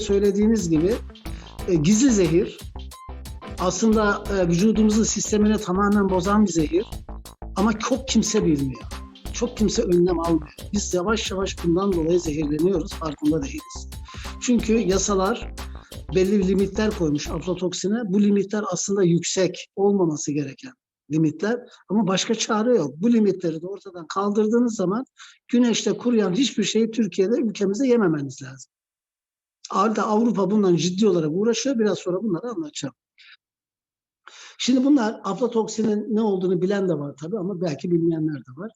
Söylediğiniz gibi e, gizli zehir aslında e, vücudumuzun sistemini tamamen bozan bir zehir ama çok kimse bilmiyor. Çok kimse önlem almıyor. Biz yavaş yavaş bundan dolayı zehirleniyoruz, farkında değiliz. Çünkü yasalar belli limitler koymuş aflatoksine. Bu limitler aslında yüksek olmaması gereken limitler ama başka çare yok. Bu limitleri de ortadan kaldırdığınız zaman güneşte kuruyan hiçbir şeyi Türkiye'de ülkemizde yememeniz lazım. Halde Avrupa bundan ciddi olarak uğraşıyor. Biraz sonra bunları anlatacağım. Şimdi bunlar aflatoksinin ne olduğunu bilen de var tabii ama belki bilmeyenler de var.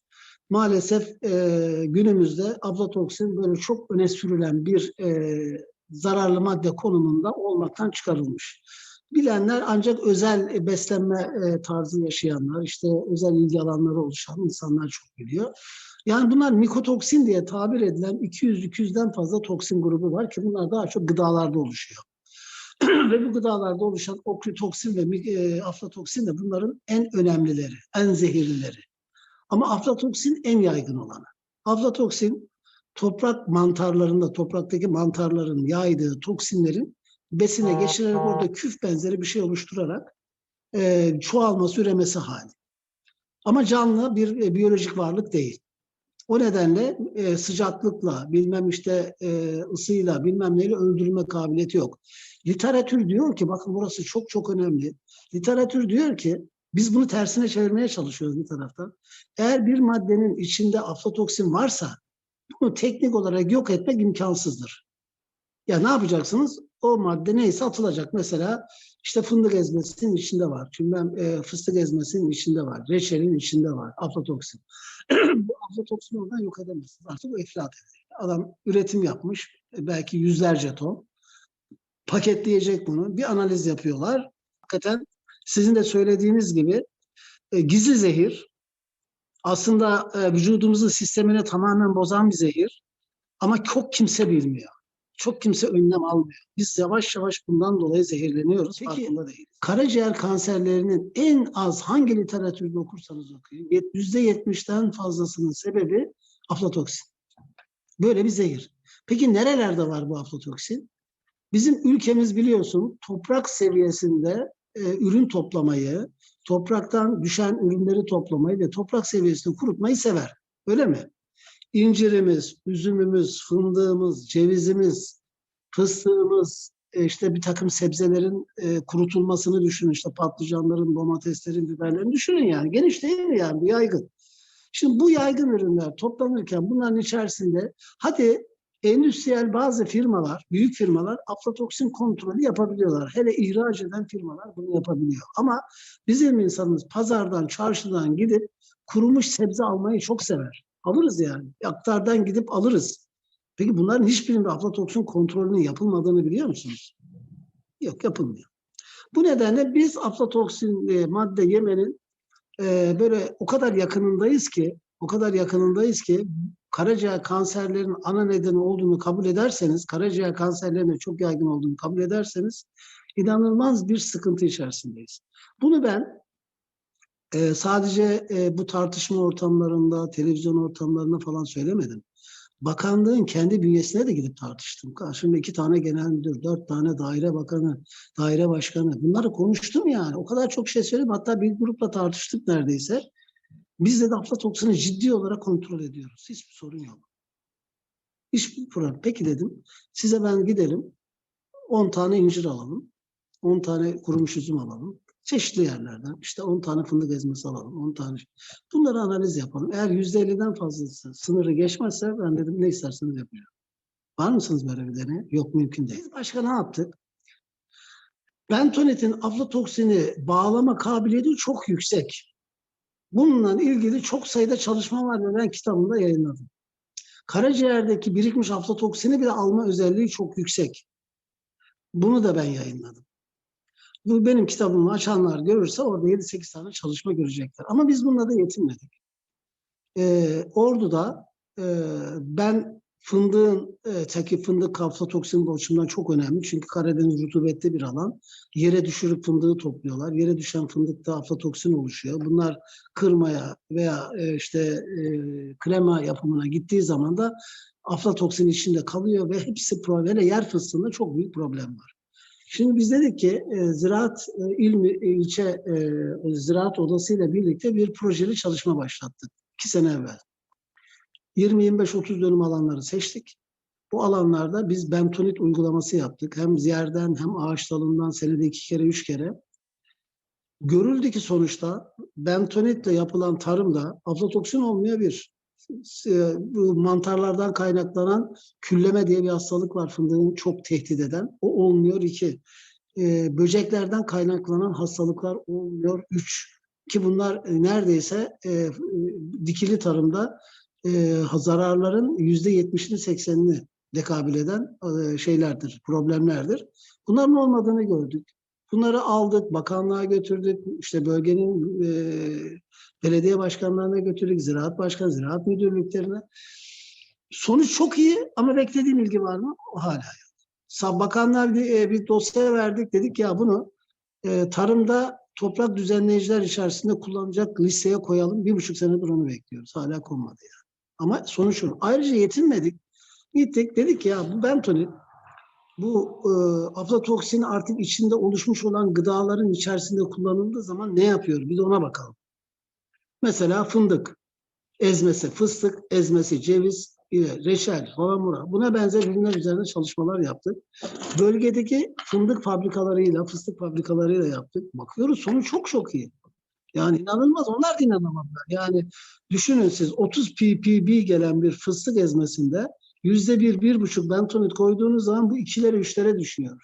Maalesef e, günümüzde aflatoksin böyle çok öne sürülen bir e, zararlı madde konumunda olmaktan çıkarılmış. Bilenler ancak özel beslenme e, tarzı yaşayanlar, işte özel ilgi alanları oluşan insanlar çok biliyor. Yani bunlar mikotoksin diye tabir edilen 200-200'den fazla toksin grubu var ki bunlar daha çok gıdalarda oluşuyor. ve bu gıdalarda oluşan oklitoksin ve e, aflatoksin de bunların en önemlileri, en zehirlileri. Ama aflatoksin en yaygın olanı. Aflatoksin toprak mantarlarında, topraktaki mantarların yaydığı toksinlerin besine geçirerek orada küf benzeri bir şey oluşturarak e, çoğalması, üremesi hali. Ama canlı bir e, biyolojik varlık değil. O nedenle e, sıcaklıkla, bilmem işte e, ısıyla, bilmem neyle öldürülme kabiliyeti yok. Literatür diyor ki, bakın burası çok çok önemli. Literatür diyor ki, biz bunu tersine çevirmeye çalışıyoruz bir taraftan. Eğer bir maddenin içinde aflatoksin varsa, bunu teknik olarak yok etmek imkansızdır. Ya ne yapacaksınız? O madde neyse atılacak. Mesela işte fındık ezmesinin içinde var. Bilmem e, fıstık ezmesinin içinde var. Reçelin içinde var. Aflatoksin. bu aflatoksin oradan yok edemezsiniz. Artık bu iflat edilir. Adam üretim yapmış. e, Belki yüzlerce ton. Paketleyecek bunu. Bir analiz yapıyorlar. Hakikaten sizin de söylediğiniz gibi e, gizli zehir aslında e, vücudumuzun sistemini tamamen bozan bir zehir. Ama çok kimse bilmiyor. Çok kimse önlem almıyor. Biz yavaş yavaş bundan dolayı zehirleniyoruz. Peki, farkında değiliz. Karaciğer kanserlerinin en az hangi literatürde okursanız okuyun yüzde yetmişten fazlasının sebebi aflatoksin. Böyle bir zehir. Peki nerelerde var bu aflatoksin? Bizim ülkemiz biliyorsun toprak seviyesinde e, ürün toplamayı, topraktan düşen ürünleri toplamayı ve toprak seviyesini kurutmayı sever. Öyle mi? İncirimiz, üzümümüz, fındığımız, cevizimiz, fıstığımız, e, işte bir takım sebzelerin e, kurutulmasını düşünün. İşte patlıcanların, domateslerin, biberlerin düşünün yani. Geniş değil mi yani? Bu yaygın. Şimdi bu yaygın ürünler toplanırken bunların içerisinde hadi endüstriyel bazı firmalar, büyük firmalar aflatoksin kontrolü yapabiliyorlar. Hele ihraç eden firmalar bunu yapabiliyor. Ama bizim insanımız pazardan, çarşıdan gidip kurumuş sebze almayı çok sever. Alırız yani. Aktardan gidip alırız. Peki bunların hiçbirinde aflatoksin kontrolünün yapılmadığını biliyor musunuz? Yok yapılmıyor. Bu nedenle biz aflatoksin e, madde yemenin e, böyle o kadar yakınındayız ki o kadar yakınındayız ki karaciğer kanserlerinin ana nedeni olduğunu kabul ederseniz, karaciğer kanserlerinin çok yaygın olduğunu kabul ederseniz inanılmaz bir sıkıntı içerisindeyiz. Bunu ben e, sadece e, bu tartışma ortamlarında, televizyon ortamlarında falan söylemedim. Bakanlığın kendi bünyesine de gidip tartıştım. Karşımda iki tane genel müdür, dört tane daire bakanı, daire başkanı. Bunları konuştum yani. O kadar çok şey söyledim. Hatta bir grupla tartıştık neredeyse. Biz de aflatoksini ciddi olarak kontrol ediyoruz. Hiçbir sorun yok. Hiçbir problem. Peki dedim. Size ben gidelim. 10 tane incir alalım. 10 tane kurumuş üzüm alalım. Çeşitli yerlerden. İşte 10 tane fındık ezmesi alalım. 10 tane. Bunları analiz yapalım. Eğer %50'den fazlası sınırı geçmezse ben dedim ne isterseniz yapacağım. Var mısınız böyle bir deney? Yok mümkün değil. Biz başka ne yaptık? Bentonitin aflatoksini bağlama kabiliyeti çok yüksek. Bununla ilgili çok sayıda çalışma var ve ben kitabımda yayınladım. Karaciğerdeki birikmiş aflatoksini bile alma özelliği çok yüksek. Bunu da ben yayınladım. Bu benim kitabımı açanlar görürse orada 7-8 tane çalışma görecekler. Ama biz bununla da yetinmedik. Ee, Ordu'da e, ben fındığın, e, teki fındık aflatoksin açımdan çok önemli. Çünkü Karadeniz rutubetli bir alan. Yere düşürüp fındığı topluyorlar. Yere düşen fındıkta aflatoksin oluşuyor. Bunlar kırmaya veya e, işte e, krema yapımına gittiği zaman da aflatoksin içinde kalıyor ve hepsi. Hele yer fıstığında çok büyük problem var. Şimdi biz dedik ki e, ziraat e, il e, ilçe e, ziraat odası ile birlikte bir projeli çalışma başlattık iki sene evvel. 20-25-30 dönüm alanları seçtik. Bu alanlarda biz bentonit uygulaması yaptık. Hem yerden hem ağaç dalından senede iki kere, üç kere. Görüldü ki sonuçta bentonitle yapılan tarımda aflatoksin. E, Bu mantarlardan kaynaklanan külleme diye bir hastalık var fındığın çok tehdit eden. O olmuyor iki. E, Böceklerden kaynaklanan hastalıklar olmuyor üç. Ki bunlar e, neredeyse e, dikili tarımda e, zararların yüzde yetmişini seksenini dekabül eden e, şeylerdir, problemlerdir. Bunların olmadığını gördük. Bunları aldık, bakanlığa götürdük, işte bölgenin e, belediye başkanlarına götürdük, ziraat başkan, ziraat müdürlüklerine. Sonuç çok iyi ama beklediğim ilgi var mı? O hala yok. Bakanlar bir, e, bir dosya verdik, dedik ya bunu e, tarımda toprak düzenleyiciler içerisinde kullanacak listeye koyalım. Bir buçuk senedir onu bekliyoruz. Hala konmadı yani. Ama sonuç şu. Ayrıca yetinmedik. Gittik dedik ya bu bentonit bu e, aflatoksin artık içinde oluşmuş olan gıdaların içerisinde kullanıldığı zaman ne yapıyor? Bir de ona bakalım. Mesela fındık ezmesi, fıstık ezmesi, ceviz, reçel, halamura buna benzer ürünler üzerinde çalışmalar yaptık. Bölgedeki fındık fabrikalarıyla, fıstık fabrikalarıyla yaptık. Bakıyoruz sonu çok çok iyi. Yani inanılmaz. Onlar da inanamadılar. Yani düşünün siz 30 ppb gelen bir fıstık ezmesinde yüzde bir, bir buçuk bentonit koyduğunuz zaman bu ikilere, üçlere düşüyor.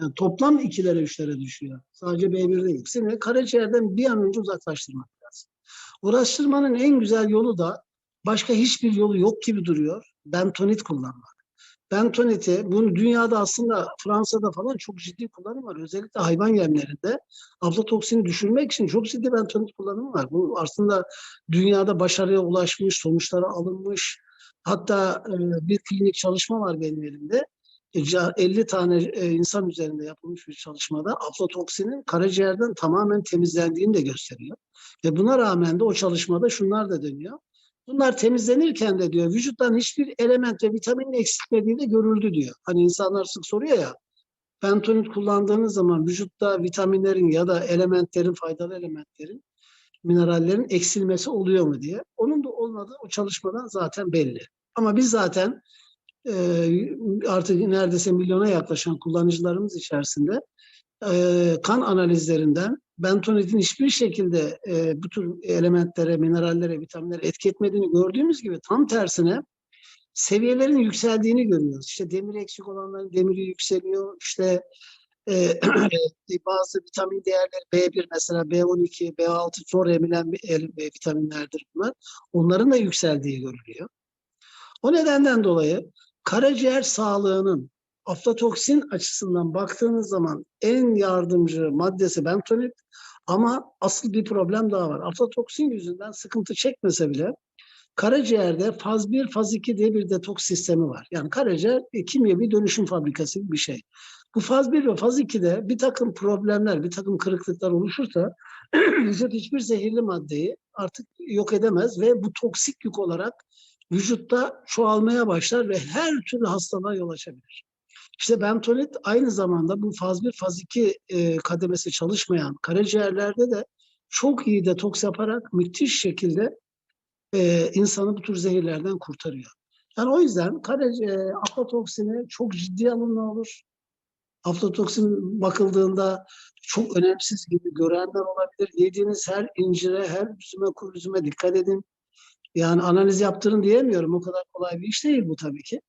Yani toplam ikilere, üçlere düşüyor. Sadece B1 değil. İkisini karaciğerden bir an önce uzaklaştırmak lazım. Uğraştırmanın en güzel yolu da başka hiçbir yolu yok gibi duruyor. Bentonit kullanmak. Bentoniti, bunu dünyada aslında Fransa'da falan çok ciddi kullanım var. Özellikle hayvan yemlerinde aflatoksini düşürmek için çok ciddi bentonit kullanımı var. Bu aslında dünyada başarıya ulaşmış, sonuçlara alınmış. Hatta e, bir klinik çalışma var benim elimde. E, ca- 50 tane e, insan üzerinde yapılmış bir çalışmada aflatoksinin karaciğerden tamamen temizlendiğini de gösteriyor. Ve buna rağmen de o çalışmada şunlar da dönüyor. Bunlar temizlenirken de diyor vücuttan hiçbir element ve vitaminin eksiltmediği de görüldü diyor. Hani insanlar sık soruyor ya bentonit kullandığınız zaman vücutta vitaminlerin ya da elementlerin, faydalı elementlerin, minerallerin eksilmesi oluyor mu diye. Onun da olmadığı o çalışmadan zaten belli. Ama biz zaten e, artık neredeyse milyona yaklaşan kullanıcılarımız içerisinde e, kan analizlerinden bentonitin hiçbir şekilde e, bu tür elementlere, minerallere, vitaminlere etki etmediğini gördüğümüz gibi tam tersine seviyelerin yükseldiğini görüyoruz. İşte demir eksik olanların demiri yükseliyor. İşte e, bazı vitamin değerleri B1 mesela B12, B6 zor emilen e, vitaminlerdir bunlar. Onların da yükseldiği görülüyor. O nedenden dolayı karaciğer sağlığının aflatoksin açısından baktığınız zaman en yardımcı maddesi bentonit ama asıl bir problem daha var. Aflatoksin yüzünden sıkıntı çekmese bile karaciğerde faz 1, faz 2 diye bir detoks sistemi var. Yani karaciğer bir dönüşüm fabrikası bir şey. Bu faz 1 ve faz 2'de bir takım problemler, bir takım kırıklıklar oluşursa vücut hiçbir zehirli maddeyi artık yok edemez ve bu toksik yük olarak vücutta çoğalmaya başlar ve her türlü hastalığa yol açabilir. İşte bentonit aynı zamanda bu faz 1, faz 2 e, kademesi çalışmayan karaciğerlerde de çok iyi detoks yaparak müthiş şekilde e, insanı bu tür zehirlerden kurtarıyor. Yani o yüzden karaciğer aflatoksini çok ciddi alınma olur. Aflatoksin bakıldığında çok önemsiz gibi görenler olabilir. Yediğiniz her incire, her üzüme, kuru üzüme dikkat edin. Yani analiz yaptırın diyemiyorum. O kadar kolay bir iş değil bu tabii ki.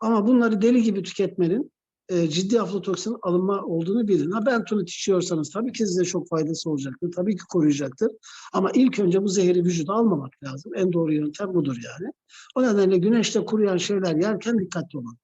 Ama bunları deli gibi tüketmenin e, ciddi aflatoksin alınma olduğunu bilin. Ha bentonit içiyorsanız tabii ki size çok faydası olacaktır. Tabii ki koruyacaktır. Ama ilk önce bu zehri vücuda almamak lazım. En doğru yöntem budur yani. O nedenle güneşte kuruyan şeyler yerken dikkatli olun.